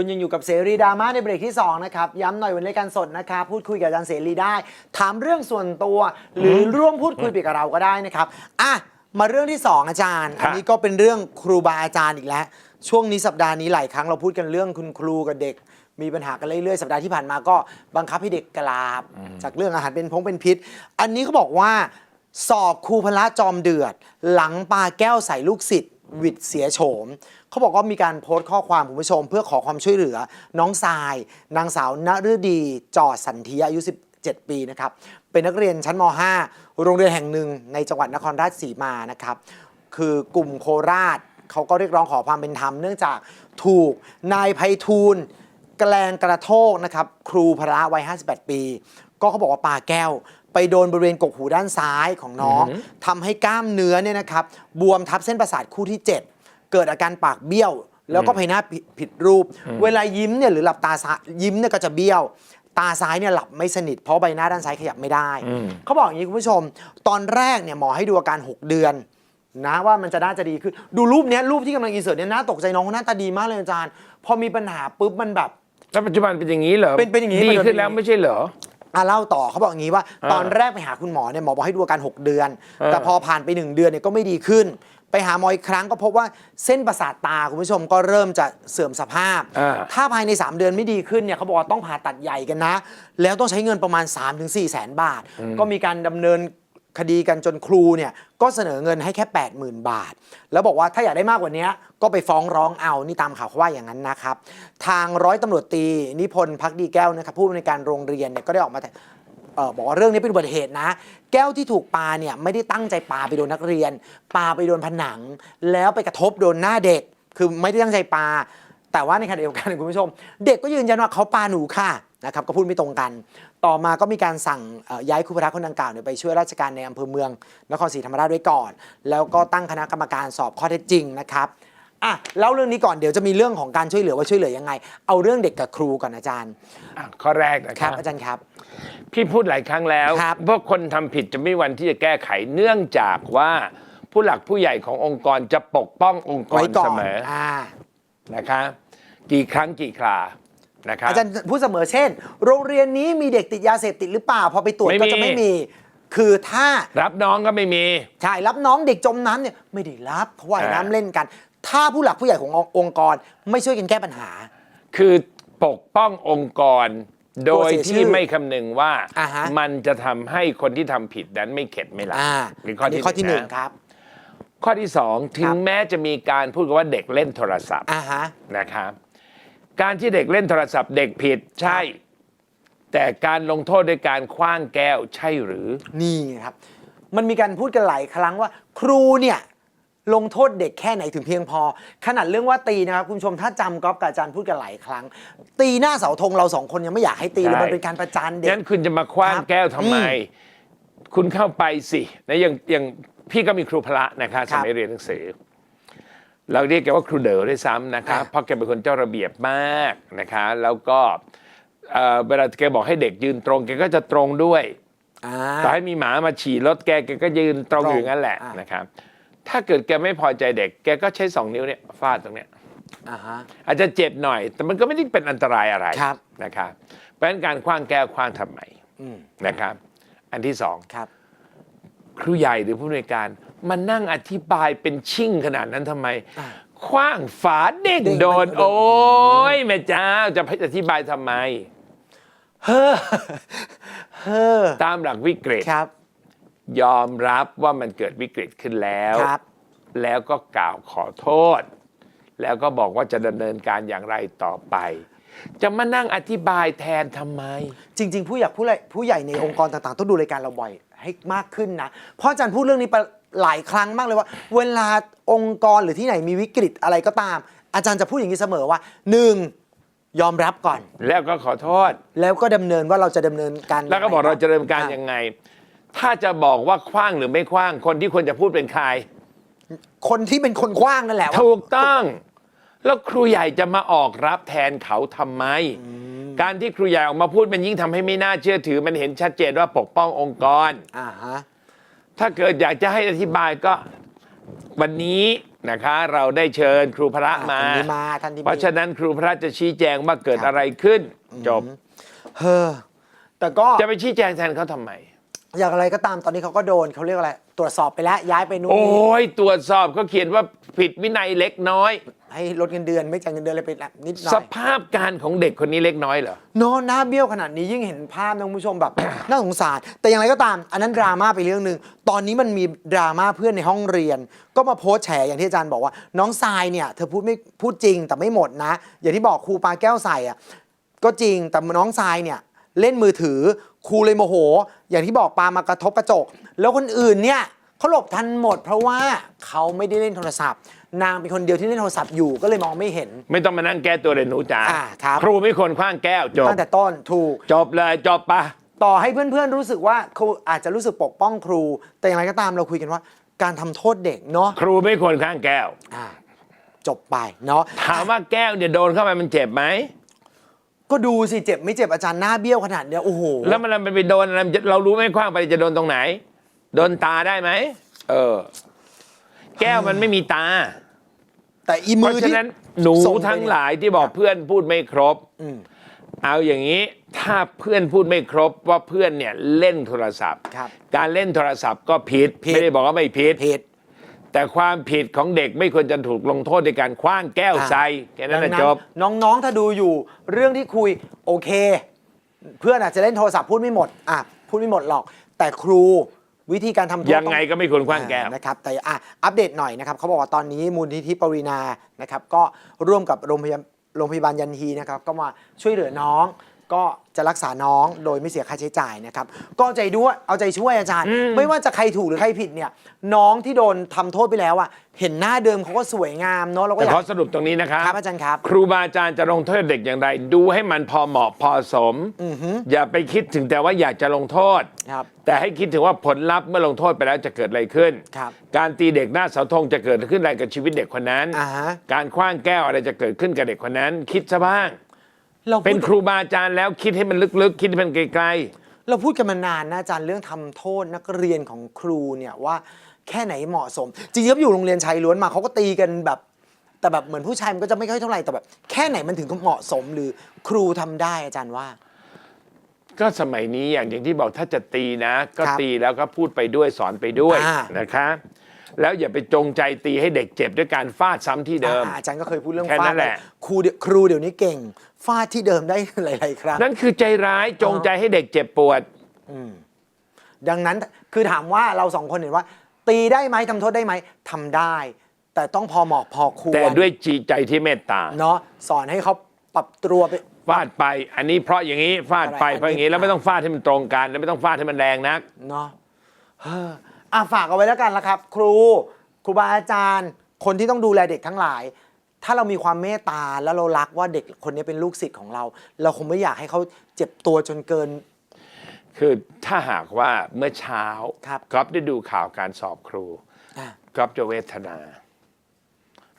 คุณยังอยู่กับเสรีดราม่าในเบรกที่ 2 นะครับ ย้ำหน่อยวันรายการสดนะครับ พูดคุยกับอาจารย์เสรีได้ ถามเรื่องส่วนตัว หรือร่วมพูดคุยไปกับเราก็ได้นะครับอะมาเรื่องที่ 2 อาจารย์ครับอันนี้ก็เป็นเรื่องครูบาอาจารย์อีกแล้ว ช่วงนี้สัปดาห์นี้หลายครั้งเราพูดกันเรื่องคุณครูกับเด็ก มีปัญหากันเรื่อยๆ สัปดาห์ที่ผ่านมาก็บังคับให้เด็กกราบ จากเรื่องอาหารเป็นพงเป็นพิษ อันนี้เขาบอกว่าสอบครูพละจอมเดือด หลังปาแก้วใส่ลูกศิษย์ห วิดเสียโฉม เขาบอกว่ามีการโพสต์ข้อความคุณผู้ชม เพื่อขอความช่วยเหลือ น้องทราย นางสาวนฤดีจอดสันเทียอายุ 17 ปีนะครับ เป็นนักเรียนชั้นม .5 โรงเรียนแห่งหนึ่งในจังหวัดนครราชสีมานะครับ คือกลุ่มโคราชเขาก็เรียกร้องขอความเป็นธรรมเนื่องจากถูกนายไพฑูรย์แกลงกระโทกนะครับ ครูพระวัย 58 ปี ก็เขาบอกว่าปาแก้ว ไปโดนบริเวณกกหูด้านซ้ายของน้องทำให้กล้ามเนื้อเนี่ยนะครับบวมทับเส้นประสาทคู่ที่ 7 เกิดอาการปากเบี้ยว แล้วก็ใบหน้าผิดผิดรูป เวลายิ้มเนี่ยหรือหลับตาซ้ายยิ้มเนี่ยก็จะเบี้ยว ตาซ้ายเนี่ยหลับไม่สนิท เพราะใบหน้าด้านซ้ายขยับไม่ได้ อืม เขาบอกอย่างนี้คุณผู้ชม ตอนแรกเนี่ยหมอให้ดูอาการ 6 เดือน นะว่ามันจะน่าจะดีขึ้น ดูรูปเนี้ยรูปที่กำลังอินเสิร์ตเนี่ยน่าตกใจน้องเขาหน้าตาดีมากเลยอาจารย์ พอมีปัญหาปุ๊บมันแบบ แล้วปัจจุบันเป็นอย่างนี้เหรอเป็นเป็นอย่างนี้ ดีปัจจุบันขึ้นแล้วไม่ใช่เหรอ อะเล่าต่อเขาบอกอย่างนี้ว่าอ่า ตอนแรกไปหาคุณหมอเนี่ยหมอบอกให้ดูอาการ 6 เดือนอ่าแต่พอผ่านไป 1 เดือนเนี่ยก็ไม่ดีขึ้น ไปหาหมออีกครั้งก็พบว่าเส้นประสาทตาคุณผู้ชมก็เริ่มจะเสื่อมสภาพ อ่า ถ้าภายใน 3 เดือนไม่ดีขึ้นเนี่ยเขาบอกว่าต้องผ่าตัดใหญ่กันนะ แล้วต้องใช้เงินประมาณ 3-4 แสนบาท ก็มีการดำเนิน คดีกันจนครูเนี่ยก็เสนอเงินให้แค่ 80,000 บาท แล้วบอกว่าถ้าอยากได้มากกว่านี้ก็ไปฟ้องร้องเอานี่ตามข่าวเขาว่าอย่างนั้นนะครับ ทางร้อยตำรวจตรีนิพนธ์พักดีแก้วนะครับผู้อำนวยการโรงเรียนเนี่ยก็ได้ออกมาออบอกว่าเรื่องนี้เป็นอุบัติเหตุนะ แก้วที่ถูกปาเนี่ยไม่ได้ตั้งใจปาไปโดนนักเรียน ปาไปโดนผนัง แล้วไปกระทบโดนหน้าเด็ก คือไม่ได้ตั้งใจปา แต่ว่าในขณะเดียวกันคุณผู้ชม เด็กก็ยืนยันว่าเขาปาหนูค่ะ นะครับก็พูดไม่ตรงกัน ต่อมาก็มีการสั่งเอ่อย้ายครูพระคนดังกล่าวเนี่ยไปช่วยราชการในอำเภอเมืองนครศรีธรรมราชไว้ก่อน แล้วก็ตั้งคณะกรรมการสอบข้อเท็จจริงนะครับอะเล่าเรื่องนี้ก่อนเดี๋ยวจะมีเรื่องของการช่วยเหลือว่าช่วยเหลือยังไง เอาเรื่องเด็กกับครูก่อนอาจารย์อะข้อแรกนะคครัรับบอาจารย์ครับ พี่พูดหลายครั้งแล้วครับพวกคนทำผิดจะไม่มีวันที่จะแก้ไขเนื่องจากว่าผู้หลักผู้ใหญ่ขององค์กรจะปกป้ององค์กไว้รก่อเสนมออ่านะคะ กี่ครั้งกี่ครา นะครับอาจารย์พูดเสมอเช่น โรงเรียนนี้มีเด็กติดยาเสพติดหรือเปล่า พอไปตรวจไม่ก็มีจะไม่มี คือถ้ารับน้องก็ไม่มีใช่รับน้องเด็กจมน้ำเนี่ยไม่ได้รับเขาว่ายอ่าน้ำเล่นกัน ถ้าผู้หลักผู้ใหญ่ขององค์กรไม่ช่วยกันแก้ปัญหา คือปกป้ององค์กรโดยเสียชื่ที่อไม่คำนึงว่าอ่าฮะมันจะทำให้คนที่ทำผิดนั้นไม่เข็ดไม่หลับอ่านี่อันนี้ข้อที่หนึ่งะครับ ข้อที่สองถึงแม้จะมีการพูดกันว่าเด็กเล่นโทรศัพท์อ่าฮะนะครับ การที่เด็กเล่นโทรศัพท์เด็กผิดใช่ แต่การลงโทษด้วยการคว้างแก้วใช่หรือ นี่ไงครับ มันมีการพูดกันหลายครั้งว่า ครูเนี่ยลงโทษเด็กแค่ไหนถึงเพียงพอ ขนาดเรื่องว่าตีนะครับ คุณผู้ชมถ้าจำก๊อฟกับอาจารย์พูดกันหลายครั้ง ตีหน้าเสาธงเราสองคนยังไม่อยากให้ตีเลยใช่ มันเป็นการประจานเด็ก งั้นคุณจะมาคว้างครับแก้วทำไม อืมคุณเข้าไปสินะอย่างอย่างพี่ก็มีครูพละนะคะคสรับมัยเรียนหนังสือ เราเรียกแกว่าครูเด๋อด้วยซ้ำนะคะอะเพราะแกเป็นคนเจ้าระเบียบมากนะคะ แล้วก็เอ่อเวลาแกบอกให้เด็กยืนตรงแกก็จะตรงด้วยอ่าต่อให้มีหมามาฉี่รถแกแกก็ยืนตรงตรงอยู่อย่างนั้นแหละอะนะครับ ถ้าเกิดแกไม่พอใจเด็ก แกก็ใช้สองนิ้วเนี่ยฟาดตรงเนี้ยอ่าฮะอาจจะเจ็บหน่อย แต่มันก็ไม่ได้เป็นอันตรายอะไรครับนะครับเพราะฉะนั้นการคว้างแก้วคว้างทำไมอืมนะครับ อันที่สองครับครูใหญ่หรือผู้อำนวยการ มานั่งอธิบายเป็นชิ่งขนาดนั้นทำไมอ่าคว้างฝาเด้งเด้งโดนมันโอ้ยแม่เจ้าจะอธิบายทำไม เฮ้อเฮ้อตามหลักวิกฤตครับ ยอมรับว่ามันเกิดวิกฤตขึ้นแล้วครับ แล้วก็กล่าวขอโทษ แล้วก็บอกว่าจะดำเนินการอย่างไรต่อไป จะมานั่งอธิบายแทนทำไม จริง ๆ ผู้ใหญ่ผู้ใหญ่ผู้ใหญ่ในองค์กรต่างๆ ต้องดูรายการเราบ่อยให้มากขึ้นนะ เพราะอาจารย์พูดเรื่องนี้ไป หลายครั้งมากเลยว่า เวลาองค์กรหรือที่ไหนมีวิกฤตอะไรก็ตาม อาจารย์จะพูดอย่างนี้เสมอว่าหนึ่งยอมรับก่อน แล้วก็ขอโทษ แล้วก็ดำเนินว่าเราจะดำเนินการแล้วก็บอกเราจะดำเนินการยังไง ถ้าจะบอกว่าคว้างหรือไม่คว้างคนที่ควรจะพูดเป็นใคร คนที่เป็นคนกว้างนั่นแหละว่า ถูกต้อง แล้วครูใหญ่จะมาออกรับแทนเขาทำไม การที่ครูใหญ่ออกมาพูดมันยิ่งทำให้ไม่น่าเชื่อถือ มันเห็นชัดเจนว่าปกป้ององค์กร อ่าฮะ ถ้าเกิดอยากจะให้อธิบายก็วันนี้นะคะ เราได้เชิญครูพระอะมา ท่านที่มาท่านที่เพราะฉะนั้นครูพระจะชี้แจงว่าเกิดครับอะไรขึ้น จบ เฮ้อแต่ก็จะไปชี้แจงแทนเขาทำไม อย่างไรก็ตามตอนนี้เขาก็โดนเขาเรียกอะไร ตรวจสอบไปแล้วย้ายไปนู่นโอ้นี่ยตรวจสอบก็เขียนว่าผิดวินัยเล็กน้อย ให้ลดเงินเดือนไม่จ่ายเงินเดือนอะไรไปนิดหน่สอยภาพการของเด็กคนนี้เล็กน้อยเหรอเนอะหน้าเบี้ยวขนาดนี้ยิ่งเห็นภาพนะคุณผู้ชมแบบ น่าสงสาร แต่อย่างไรก็ตาม อันนั้นดราม่าไปเรื่องหนึ่งตอนนี้มันมีดราม่าเพื่อนในห้องเรียน ก็มาโพสต์แฉอย่างที่อาจารย์บอกว่า น้องทรายเนี่ยเธอพูดไม่พูดจริงแต่ไม่หมดนะ อย่างที่บอกครูปาแก้วใส่อะก็จริงแต่น้องทรายเนี่ย เล่นมือถือครูเลยโมโห อย่างที่บอกปามากระทบกระจก แล้วคนอื่นเนี่ย เขาหลบทันหมด เพราะว่าเขาไม่ได้เล่นโทรศัพท์ นางเป็นคนเดียวที่เล่นโทรศัพท์อยู่ก็เลยมองไม่เห็น ไม่ต้องมานั่งแก้ตัวเลยหนูจ๋าอ่าครับ ครูไม่ควรคว้างแก้วจบตั้งแต่ต้นถูก จบเลยจบปะ ต่อให้เพื่อนๆรู้สึกว่าครูอาจจะรู้สึกปกป้องครู แต่อย่างไรก็ตามเราคุยกันว่า การทำโทษเด็กเนาะครูไม่ควรคว้างแก้ว อ่าจบไปเนาะถามว่าแก้วเนี่ยโดนเข้าไปมันเจ็บไหม ก็ดูสิเจ็บไม่เจ็บอาจารย์หน้าเบี้ยวขนาดเนี้ยโอ้โห แล้วมันไปโดนอะไรมันจะเรารู้ไหมคว้างไปจะโดนตรงไหน โดนตาได้ไหม เออ แก้วมันไม่มีตา แต่อีเพมืราะอฉะที่ นั้นหนูส่ไปทั้งเนี่หลายที่บอกเพื่อนพูดไม่ครบ อืม เอาอย่างนี้ถ้าเพื่อนพูดไม่ครบว่าเพื่อนเนี่ยเล่นโทรศัพท์ ครับ การเล่นโทรศัพท์ก็ผิด ผิด ไม่ได้บอกว่าไม่ผิดผิดแต่ความผิดของเด็กไม่ควรจะถูกลงโทษในการคว้างแก้วอะใส่แค่นั้นดันะงจบ น้อง ๆ ถ้าดูอยู่เรื่องที่คุยโอเค เพื่อนอาจจะเล่นโทรศัพท์พูดไม่หมดอะพูดไม่หมดหรอก แต่ครู วิธีการทำโทษยังไงต้องก็ไม่ควรคว้างแก้วอ่านะครับแต่อะอัปเดตหน่อยนะครับเขาบอกว่าตอนนี้มูลนิธิปวีนานะครับก็ร่วมกับโรงพยาบาลโรงพยาบาลยันฮีนะครับก็มาช่วยเหลือน้อง ก็จะรักษาน้องโดยไม่เสียค่าใช้จ่ายนะครับ ก็เอาใจด้วยเอาใจช่วยอาจารย์ ไม่ว่าจะใครถูกหรือใครผิดเนี่ยน้องที่โดนทำโทษไปแล้วอะเห็นหน้าเดิมเขาก็สวยงามเนาะเราก็แต่อยาขอกสรุปตรงนี้นะครับครับอาจารย์ครับ ครูบาอาจารย์จะลงโทษเด็กอย่างไร ดูให้มันพอเหมาะพอสม อย่าไปคิดถึงแต่ว่าอยากจะลงโทษ ครับ แต่ให้คิดถึงว่าผลลัพธ์เมื่อลงโทษไปแล้วจะเกิดอะไรขึ้น ครับการตีเด็กหน้าเสาธงจะเกิดขึ้นอะไรกับชีวิตเด็กคนนั้น อ่าฮะ การคว้างแก้วอะไรจะเกิดขึ้นกับเด็กคนนั้น คิดซะบ้าง เราพูเป็นดครูบาอาจารย์แล้วคิดให้มันลึกๆ คิดให้มันไกลเราพูดกันมานานนะอาจารย์เรื่องทำโทษนักเรียนของครูเนี่ยว่าแค่ไหนเหมาะสม จริงๆแล้วอยู่โรงเรียนชายล้วนมาเขาก็ตีกันแบบ แต่แบบเหมือนผู้ชายมันก็จะไม่ค่อยเท่าไหร่แต่แบบ แค่ไหนมันถึงเหมาะสมหรือครูทำได้อาจารย์ว่า ๆ ก็สมัยนี้อย่างอย่างที่บอกถ้าจะตีนะ ก็ครับตีแล้วก็พูดไปด้วยสอนไปด้วยอ่านะคะ แล้วอย่าไปจงใจตีให้เด็กเจ็บด้วยการฟาดซ้ำที่เดิม อ่าอาจารย์ก็เคยพูดเรื่องแค่ฟานั้ดนแหละ ครูเดี๋ยวครูเดี๋ยวนี้เก่งฟาดที่เดิมได้ หลายๆครั้ง นั่นคือใจร้ายจงใจให้เด็กเจ็บปวด ดังนั้นคือถามว่าเราสองคนเห็นว่า ตีได้ไหมทำโทษได้ไหมทำได้ แต่ต้องพอเหมาะพอควรแต่ด้วยจีใจที่เมตตา เนาะสอนให้เขาปรับตัวไป ฟาดไป อันนี้เพราะอย่างนี้ฟาดไปอะไร เพราะอย่างนี้แล้วไม่ต้องฟาดให้มันตรงกัน แล้วไม่ต้องฟาดให้มันแรงนัก เนาะเฮ้อ อะฝากเอาไว้แล้วกันละครับ ครูครูบาอาจารย์ คนที่ต้องดูแลเด็กทั้งหลาย ถ้าเรามีความเมตตาแล้วเรารักว่าเด็กคนนี้เป็นลูกศิษย์ของเรา เราคงไม่อยากให้เขาเจ็บตัวจนเกิน คือถ้าหากว่าเมื่อเช้าครับก๊อฟได้ดูข่าวการสอบครูอะก๊อฟจะเวทนา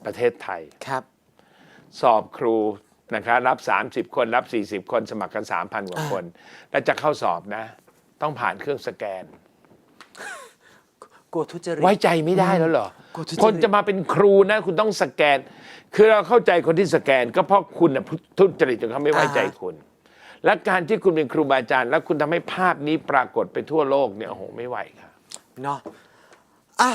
ประเทศไทย ครับ สอบครูนะครับรับ 30 คนรับ 40 คนสมัครกัน 3,000 กว่าคน แล้วจะเข้าสอบนะ ต้องผ่านเครื่องสแกน กลัวทุจริต ไว้ใจไม่ได้แล้วเหรอ กลัวทุจริต คนจะมาเป็นครูนะ คุณต้องสแกน คือเราเข้าใจคนที่สแกน ก็เพราะคุณน่ะทุจริตจนเขาไม่ไว้ใจคุณ และการที่คุณเป็นครูบาอาจารย์ แล้วคุณทำให้ภาพนี้ปรากฏไปทั่วโลกเนี่ยโอ้โหไม่ไหวครับ เนาะอะ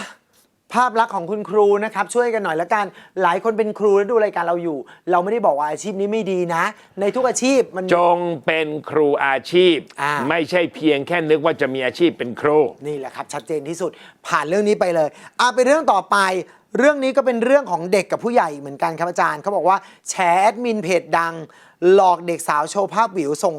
ภาพลักษณ์ของคุณครูนะครับช่วยกันหน่อยละกันหลายคนเป็นครูแล้วดูรายการเราอยู่ เราไม่ได้บอกว่าอาชีพนี้ไม่ดีนะ ในทุกอาชีพมัน จงเป็นครูอาชีพ อ่า ไม่ใช่เพียงแค่นึกว่าจะมีอาชีพเป็นครู นี่แหละครับชัดเจนที่สุดผ่านเรื่องนี้ไปเลยอะเป็นเรื่องต่อไป เรื่องนี้ก็เป็นเรื่องของเด็กกับผู้ใหญ่เหมือนกันครับอาจารย์เขาบอกว่าแชร์แอดมินเพจดัง หลอกเด็กสาวโชว์ภาพวิวส่ง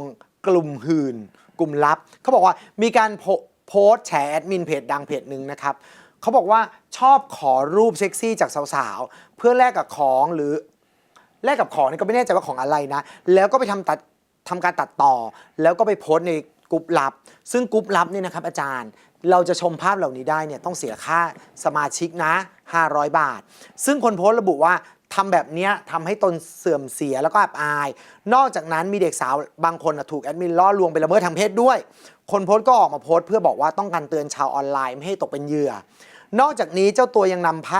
กลุ่มหื่น กลุ่มลับเขาบอกว่ามีการโพโพสต์แชร์แอดมินเพจดังเพจหนึ่งนะครับ เขาบอกว่าชอบขอรูปเซ็กซี่จากสาวๆ เพื่อแลกกับของหรือแลกกับของนี่ก็ไม่แน่ใจว่าของอะไรนะ แล้วก็ไปทำตัดทำการตัดต่อ แล้วก็ไปโพสต์ในกลุ่มลับ ซึ่งกลุ่มลับเนี่ยนะครับอาจารย์เราจะชมภาพเหล่านี้ได้เนี่ยต้องเสียค่าสมาชิกนะ 500 บาท ซึ่งคนโพสต์ระบุว่าทำแบบเนี้ยทำให้ตนเสื่อมเสียแล้วก็อับอาย นอกจากนั้นมีเด็กสาวบางคนนะถูกแอดมินล่อลวงไปละเมิดทางเพศด้วย คนโพสต์ก็ออกมาโพสต์เพื่อบอกว่าต้องการเตือนชาวออนไลน์ไม่ให้ตกเป็นเหยื่อ นอกจากนี้เจ้าตัวยังนำพระ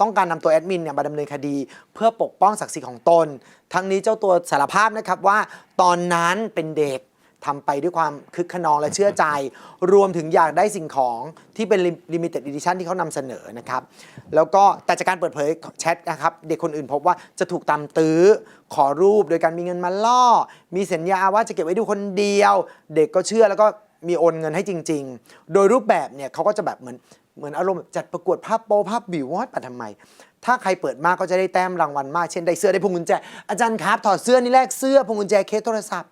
ต้องการนำตัวแอดมินเนี่ยมาดำเนินคดี เพื่อปกป้องศักดิ์ศรีของตน ทั้งนี้เจ้าตัวสารภาพนะครับว่าตอนนั้นเป็นเด็กทำไปด้วยความคึกขนองและเชื่อใจ รวมถึงอยากได้สิ่งของที่เป็น limited edition ที่เขานำเสนอนะครับ แล้วก็แต่จากการเปิดเผยแชทนะครับ เด็กคนอื่นพบว่าจะถูกตามตื้อ ขอรูปโดยการมีเงินมาล่อ มีสัญญาว่าจะเก็บไว้ดูคนเดียว เด็กก็เชื่อแล้วก็มีโอนเงินให้จริง ๆ โดยรูปแบบเนี่ยเขาก็จะแบบเหมือน เหมือนอารมณ์แบบจัดประกวดภาพโปภาพบิวว่าปัดทำไม ถ้าใครเปิดมากก็จะได้แต้มรางวัลมาก เช่นได้เสื้อได้พวงกุญแจ อาจารย์ครับ ถอดเสื้อนี่แลกเสื้อพวงกุญแจเคสโทรศัพท์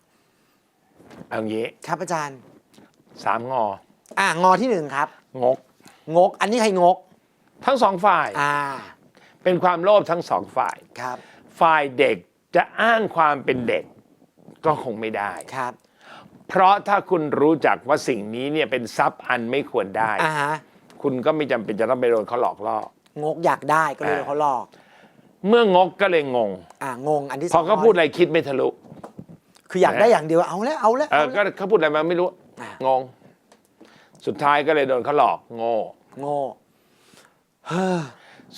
เอางี้ครับอาจารย์สามงอ อ่างอที่หนึ่งครับงก งก อันนี้ใครงก ทั้งสองฝ่าย อ่าเป็นความโลภทั้งสองฝ่าย ครับฝ่ายเด็กจะอ้างความเป็นเด็กก็คงไม่ได้ ครับเพราะถ้าคุณรู้จักว่าสิ่งนี้เนี่ยเป็นทรัพย์อันไม่ควรได้ อ่าฮะ คุณก็ไม่จำเป็นจะต้องไปโดนเขาหลอกล่อ งกอยากได้ก็เลยอ่าเขาหลอก เมื่องกก็เลยงง อ่างงอันที่สพอองเขาพูดอะไรคิดไม่ทะลุ คืออยากได้อย่างเดียวเอาแล้วเอาแล้วเออเอาก็แล้ว เขาพูดอะไรมาไม่รู้ อะ งง สุดท้ายก็เลยโดนเขาหลอกโง่ โง่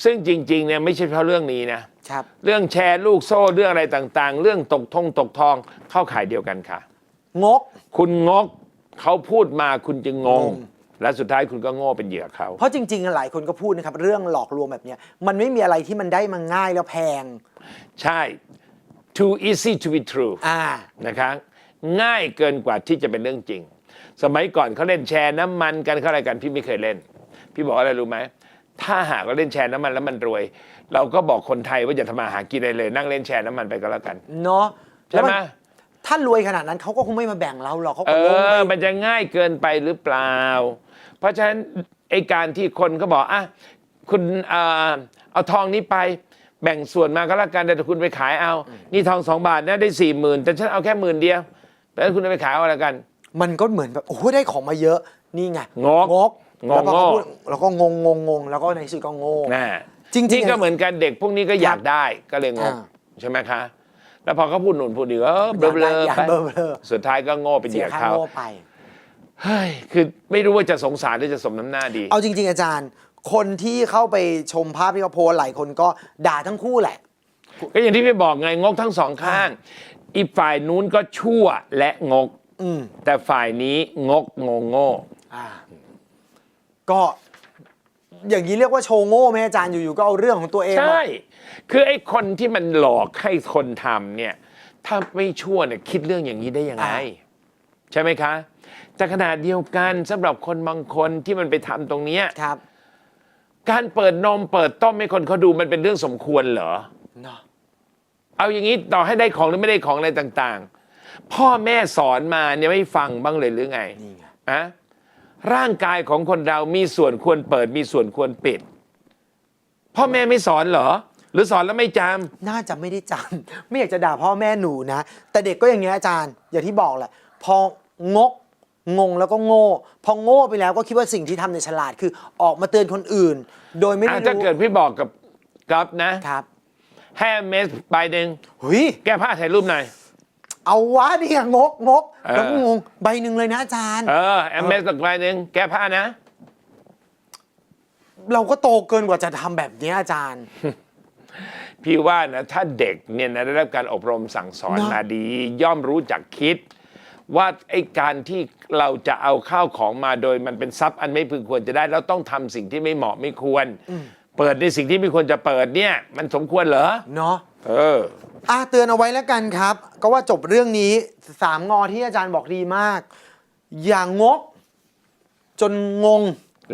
ซึ่งจริง ๆ เนี่ยไม่ใช่เพราะเรื่องนี้นะ ครับ เรื่องแชร์ลูกโซ่เรื่องอะไรต่างๆ เรื่องตกทงตกทองเข้าขายเดียวกันค่ะ งก คุณงกเขาพูดมาคุณจึงงงงง และสุดท้ายคุณก็โง่เป็นเหยื่อเขา เพราะจริงๆ หลายคนก็พูดนะครับ เรื่องหลอกลวงแบบเนี้ยมันไม่มีอะไรที่มันได้มาง่ายแล้วแพง ใช่ too easy to be true อ่านะคะง่ายเกินกว่าที่จะเป็นเรื่องจริง สมัยก่อนเขาเล่นแชร์น้ำมันกันเขาอะไรกันพี่ไม่เคยเล่น พี่บอกอะไรรู้ไหมถ้าหากเราเล่นแชร์น้ำมันแล้วมันรวย เราก็บอกคนไทยว่าอย่าทำมาหากินอะไรเลย นั่งเล่นแชร์น้ำมันไปก็แล้วกันเนาะใช่ไหมแล้วนถ้ารวยขนาดนั้นเขาก็คงไม่มาแบ่งเราหรอกเขาเอก็ลงไป อมันจะง่ายเกินไปหรือเปล่า เพราะฉะนั้นไอการที่คนก็บอกอะคุณอ่าเอาทองนี้ไปแบ่งส่วนมาก็แล้วกันแต่คุณไปขายเอา นี่ทองสองบาทนะได้สี่หมื่นแต่ฉันเอาแค่หมื่นเดียวแล้วคุณเอาไปขายเอาแล้วกัน มันก็เหมือนแบบโอ้โหได้ของมาเยอะนี่ไงงกงกงแล้วงก็โง่พูดแล้วก็งงงงงงแล้วก็ในที่สุดก็โง่นะจริงๆนี่ก็เหมือนกันเด็กพวกนี้ก็อยากได้ก็เลยงงอ่าใช่ไหมคะ แล้วพอเขาพูดหนุนพูดนี่ก็เออเบลออยากๆไปเบลอสุดท้ายก็โง่เป็นเหเสียยื่อค่าเขาโง่ไป เฮ้ยคือไม่รู้ว่าจะสงสารหรือจะสมน้ำหน้าดี เอาจริง ๆ อาจารย์ คนที่เข้าไปชมภาพที่เขาโพสต์หลายคนก็ด่าทั้งคู่แหละ ก็อย่างที่พี่บอกไงงกทั้งสองข้าง อีกฝ่ายนู้นก็ชั่วและงก อืมแต่ฝ่ายนี้งกงงโง่ อ่า ก็อย่างนี้เรียกว่าโชว์โง่ไหมอาจารย์อยู่ๆก็เอาเรื่องของตัวเองใช่มาคือไอ้คนที่มันหลอกให้คนทำเนี่ย ถ้าไม่ชั่วเนี่ยคิดเรื่องอย่างนี้ได้ยังไงใช่ไหมคะ แต่ขนาดเดียวกันสำหรับคนบางคนที่มันไปทำตรงเนี้ยครับการเปิดนมเปิดต้มให้คนเขาดูมันเป็นเรื่องสมควรเหรอ เนาะเอาอย่างนี้ต่อให้ได้ของหรือไม่ได้ของอะไรต่างๆ พ่อแม่สอนมาเนี่ยไม่ฟังบ้างเลยหรือไงนี่ไงอะร่างกายของคนเรามีส่วนควรเปิดมีส่วนควรปิด พ่อแม่ไม่สอนเหรอ หรือสอนแล้วไม่จน่าจะไม่ได้จำ ไม่อยากจะด่าพ่อแม่หนูนะ แต่เด็กก็อย่างเงี้ยอาจารย์ อย่างที่บอกแหละ พองก งงแล้วก็โง่ พอโง่ไปแล้วก็คิดว่าสิ่งที่ทำในยฉลาดคือออกมาเตือนคนอื่น โดยไม่ำได้อะถ้ารู้เกิดพี่บอกกับกับนะครับให้เมสใบหนึ่งเฮ้ยแก้ผ้าถ่ายรูปหน่อย เอาวะเนี่ยงกงกเออ แล้วก็งงใบหนึ่งเลยนะอาจารย์ เออแอมเมสใบหนึ่งแก้ผ้านะ เราก็โตเกินกว่าจะทำแบบเนี้ยอาจารย์ พี่ว่านะถ้าเด็กเนี่ยนะได้รับการอบรมสั่งสอนเนอะมาดี ย่อมรู้จักคิด ว่าไอ้การที่เราจะเอาข้าวของมาโดยมันเป็นทรัพย์อันไม่พึงควรจะได้เราต้องทำสิ่งที่ไม่เหมาะไม่ควร เปิดในสิ่งที่ไม่ควรจะเปิดเนี่ย มันสมควรเหรอเนาะเอออะเตือนเอาไว้แล้วกันครับ ก็ว่าจบเรื่องนี้สามงอที่อาจารย์บอกดีมาก อย่างงก จนงง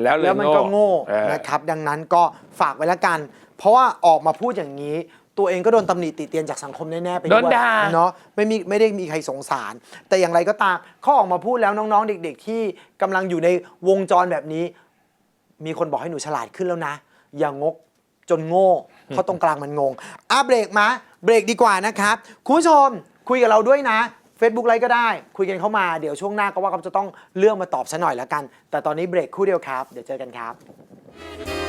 แล้วเลยแล้วมันก็โง่เออนะครับ ดังนั้นก็ฝากไว้แล้วกัน เพราะว่าออกมาพูดอย่างนี้ ตัวเองก็โดนตำหนิติเตียนจากสังคมแน่ๆไปโดด้วนยด่า เนาะไม่มีไม่ได้มีใครสงสาร แต่อย่างไรก็ตามเขาออกมาพูดแล้วน้องๆ เด็ก ๆ ที่กำลังอยู่ในวงจรแบบนี้ มีคนบอกให้หนูฉลาดขึ้นแล้วนะ อย่างงกจนโง่ เพราะตรงกลางมันงงอะเบรกมาเบรกดีกว่านะครับคุณผู้ชมคุยกับเราด้วยนะ Facebook ไลค์ก็ได้ คุยกันเข้ามาเดี๋ยวช่วงหน้าก็ว่าก็จะต้องเลือกมาตอบซะหน่อยแล้วกัน แต่ตอนนี้เบรกคู่เดียวครับ เดี๋ยวเจอกันครับ